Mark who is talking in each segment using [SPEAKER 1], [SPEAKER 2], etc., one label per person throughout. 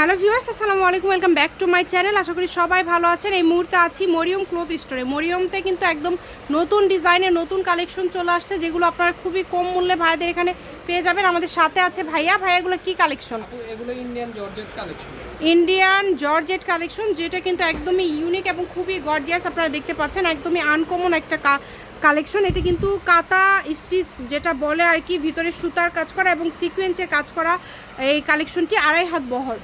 [SPEAKER 1] Hello viewers আসসালামু আলাইকুম welcome back to my channel. আশা করি সবাই ভালো আছেন। এই মুহূর্তে আছি মরিয়ম ক্লথ স্টোরে। মরিয়মতে কিন্তু একদম নতুন ডিজাইনের নতুন কালেকশন চলে আসছে যেগুলো আপনারা খুবই কম মূল্যে ভাইদের এখানে পেয়ে যাবেন। আমাদের সাথে আছে ভাইয়া। ভাইয়াগুলো কি কালেকশন?
[SPEAKER 2] এগুলো Indian georgette collection.
[SPEAKER 1] Indian georgette collection যেটা কিন্তু একদমই ইউনিক এবং খুবই গর্জিয়াস আপনারা দেখতে পাচ্ছেন। একদমই আনকমন একটা কালেকশন এটা কিন্তু কাতা স্টিচ যেটা বলে আর কি ভিতরে সুতার কাজ করা এবং সিকোয়েন্সের কাজ করা এই কালেকশনটি আড়াই হাত বহর।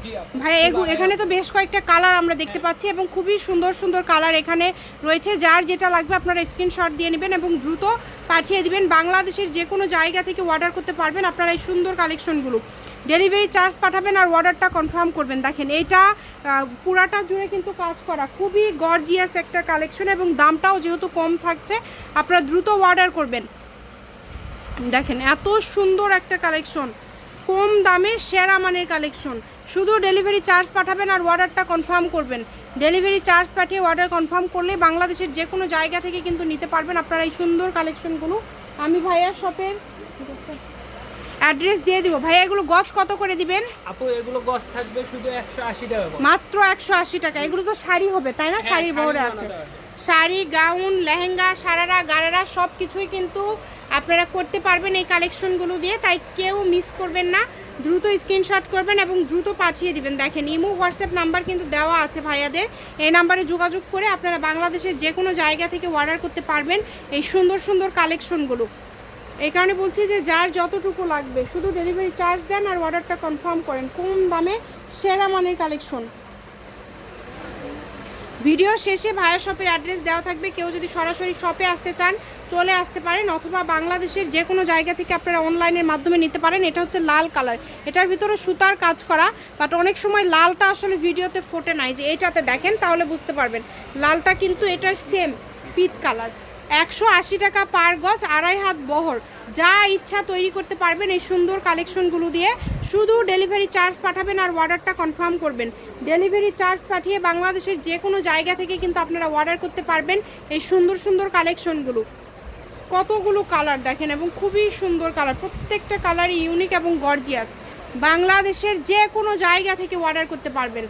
[SPEAKER 1] ভাই এখানে তো বেশ কয়েকটা কালার আমরা দেখতে পাচ্ছি এবং খুবই সুন্দর সুন্দর কালার এখানে রয়েছে। যার যেটা লাগবে আপনারা স্ক্রিনশট দিয়ে নেবেন এবং দ্রুত পাঠিয়ে দিবেন। বাংলাদেশের যে কোনো জায়গা থেকে অর্ডার করতে পারবেন আপনারা এই সুন্দর কালেকশনগুলো। ডেলিভারি চার্জ পাঠাবেন আর অর্ডারটা কনফার্ম করবেন। দেখেন এটা আহ, পুরাটা জুড়ে কিন্তু কাজ করা। খুবই গর্জিয়াস একটা কালেকশন এবং দামটাও যেহেতু কম থাকছে আপনারা দ্রুত অর্ডার করবেন। দেখেন এত সুন্দর একটা কালেকশন কম দামে সেরা মানের কালেকশন শুধু ডেলিভারি চার্জ পাঠাবেন আর অর্ডারটা কনফার্ম করবেন। ডেলিভারি চার্জ পাঠিয়ে অর্ডার কনফার্ম করলে বাংলাদেশের যে কোনো জায়গা থেকে কিন্তু নিতে পারবেন আপনারা এই সুন্দর কালেকশনগুলো আমি ভাইয়ার শপের অ্যাড্রেস দিয়ে দিব। ভাইয়া এগুলো গজ কত করে দিবেন?
[SPEAKER 2] আপু এগুলো গস থাকবে শুধু একশো আশি টাকা
[SPEAKER 1] মাত্র একশো আশি টাকা। এগুলো তো শাড়ি হবে তাই না?
[SPEAKER 2] হ্যাঁ,
[SPEAKER 1] শাড়ি
[SPEAKER 2] বানাতে
[SPEAKER 1] আছে। শাড়ি গাউন লেহেঙ্গা সারারা গারারা সব কিছুই কিন্তু আপনারা করতে পারবেন এই কালেকশনগুলো দিয়ে। তাই কেউ মিস করবেন না। দ্রুত স্ক্রিনশট করবেন এবং দ্রুত পাঠিয়ে দিবেন। দেখেন ইমো হোয়াটসঅ্যাপ নাম্বার কিন্তু দেওয়া আছে ভাইয়াদের। এই নাম্বারে যোগাযোগ করে আপনারা বাংলাদেশের যে কোনো জায়গা থেকে অর্ডার করতে পারবেন এই সুন্দর সুন্দর কালেকশনগুলো। এই কারণে বলছি যে যার যতটুকু লাগবে, শুধু ডেলিভারি চার্জ দেন আর অর্ডারটা কনফার্ম করেন। কম দামে? সেরা মানের কালেকশন ভিডিও শেষে ভায়া শপের অ্যাড্রেস দেওয়া থাকবে। কেউ যদি সরাসরি শপে আসতে চান, চলে আসতে পারেন অথবা বাংলাদেশের যে কোনো জায়গা থেকে আপনারা অনলাইনের মাধ্যমে নিতে পারেন। এটা হচ্ছে লাল কালার এটার ভিতরে সুতার কাজ করা বাট অনেক সময় লালটা আসলে ভিডিওতে ফোটে নাই যে এটাতে দেখেন, তাহলে বুঝতে পারবেন। লালটা কিন্তু এটার সেম পিট কালার একশো আশি টাকা পার গজ, আড়াই হাত বহর। যা ইচ্ছা তৈরি করতে পারবেন এই সুন্দর কালেকশনগুলো দিয়ে। শুধু ডেলিভারি চার্জ পাঠাবেন আর অর্ডারটা কনফার্ম করবেন। ডেলিভারি চার্জ পাঠিয়ে বাংলাদেশের যে কোনো জায়গা থেকে কিন্তু আপনারা অর্ডার করতে পারবেন এই সুন্দর সুন্দর কালেকশনগুলো। কতগুলো কালার দেখেন এবং খুবই সুন্দর কালার। প্রত্যেকটা কালারই ইউনিক এবং গর্জিয়াস বাংলাদেশের যে কোনো জায়গা থেকে অর্ডার করতে পারবেন।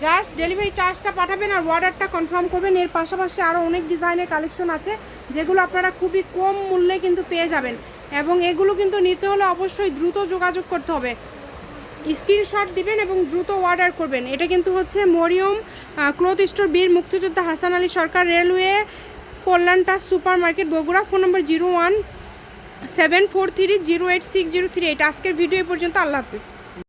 [SPEAKER 1] জাস্ট ডেলিভারি চার্জটা পাঠাবেন আর অর্ডারটা কনফার্ম করবেন। এর পাশাপাশি আরও অনেক ডিজাইনের কালেকশন আছে, যেগুলো আপনারা খুবই কম মূল্যে কিন্তু পেয়ে যাবেন। এবং এগুলো কিন্তু নিতে হলে অবশ্যই দ্রুত যোগাযোগ করতে হবে। স্ক্রিনশট দিবেন এবং দ্রুত অর্ডার করবেন। এটা কিন্তু হচ্ছে মরিয়ম ক্লথ স্টোর বীর মুক্তিযোদ্ধা Hasan Ali Sarkar railway, কল্যাণটা super market Bogura. Phone number zero one seven four three zero eight six zero three eight. আজকের ভিডিও পর্যন্ত আল্লাহ হাফিজ।